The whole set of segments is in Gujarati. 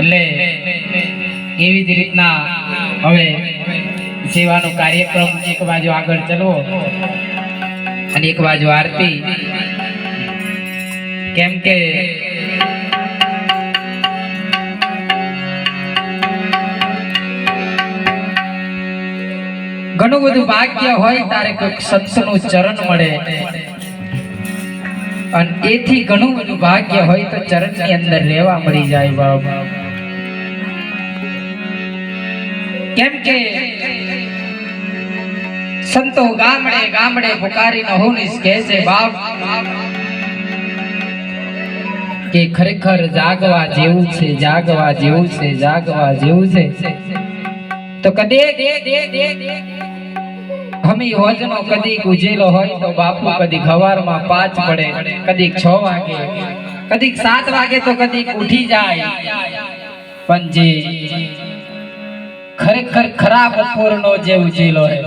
એટલે એવી જ રીતના હવે સેવાનો કાર્યક્રમ એક બાજુ આગળ ચલવો અને એક બાજુ આરતી. કેમ કે ઘણું બધું ભાગ્ય હોય તારે કોઈક સત્સનું ચરણ મળે. અને એથી ઘણું બધું ભાગ્ય હોય તો ચરણની અંદર રહેવા મળી જાય બાપ. કેમ કે સંતો ગામડે ગામડે પુકારીને હોનીસ કહે છે, બાપ, કે ખરેખર જાગવા જેવું છે, જાગવા જેવું છે, જાગવા જેવું છે. તો કદી હમી હોજનો કદી ઉજેલો હોય તો બાપુ કદી ખવારમાં પાંચ પડે કદી છ વાગે કદી સાત વાગે તો કદી ઉઠી જાય. પણ જે ખરેખર ખરાબ બપોરનો જે ઉજેલો હે.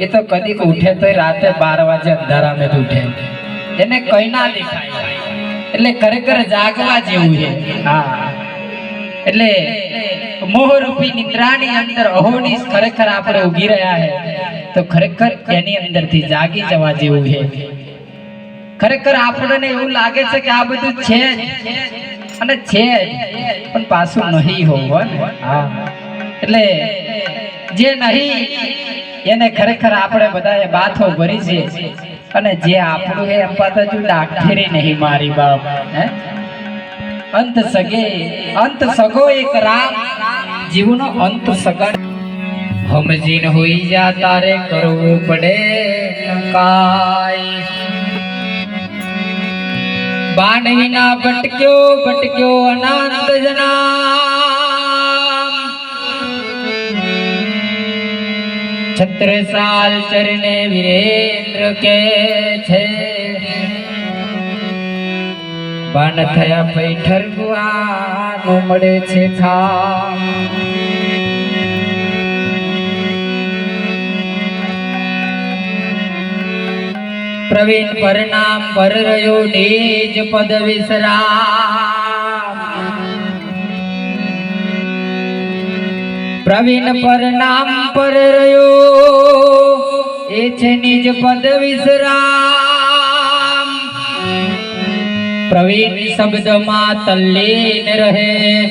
એ તો કદી ઉઠે તો રાતે બાર વાગે અંધારામાં જ ઉઠે. એને કઈ ના દેખાય. એટલે ખરેખર જાગવા જેવું છે. હા. એટલે મોહરૂપી નિદ્રાની અંદર અહોનીશ ખરેખર આપણે ઊભી રહ્યા હે, તો ખરેખર એની અંદરથી જાગી જવા જેવું છે. ખરેખર આપણને એવું લાગે છે કે આ બધું છે અને છે પણ પાછું નહીં હોવું હા. એટલે જે નહીં, એને ખરેખર આપણે બધાએ બાથો ભરી છે. અને જે આપણું એમ પાછા જો ડાકઠેરી નહીં મારી બાપ, હે? અંત સગે, અંત સગો એક રામ, જીવનો અંત સગન હમજીન હોઈ જા, તારે કરવું પડે કાય બાણ વિના ભટક્યો ભટક્યો અનંત જના. છત્રસાલ ચરણે વીરેન્દ્ર કે છે? બાણ થયા પૈ ઠરગુઆનું મળે છે ખા પ્રવીણ પરનામ પર રહ્યો નીજ પદ વિશ્રામ પ્રવીણ પરનામ પર રહ્યો. એ છે નિજ પદ વિશ્રામ. પ્રવીણ શબ્દમાં તલ્લીન રહે.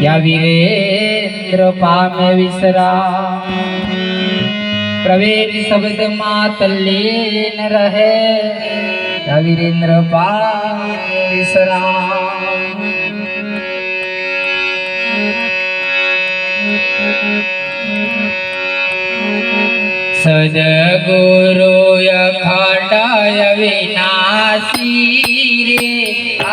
ત્યાં વીરેન્દ્ર પામે વિશ્રામ. પ્રવીણ શબ્દમાં તલ્લીન રહે. ત્યાં વીરેન્દ્ર પામે વિશ્રામ. સદગુરુ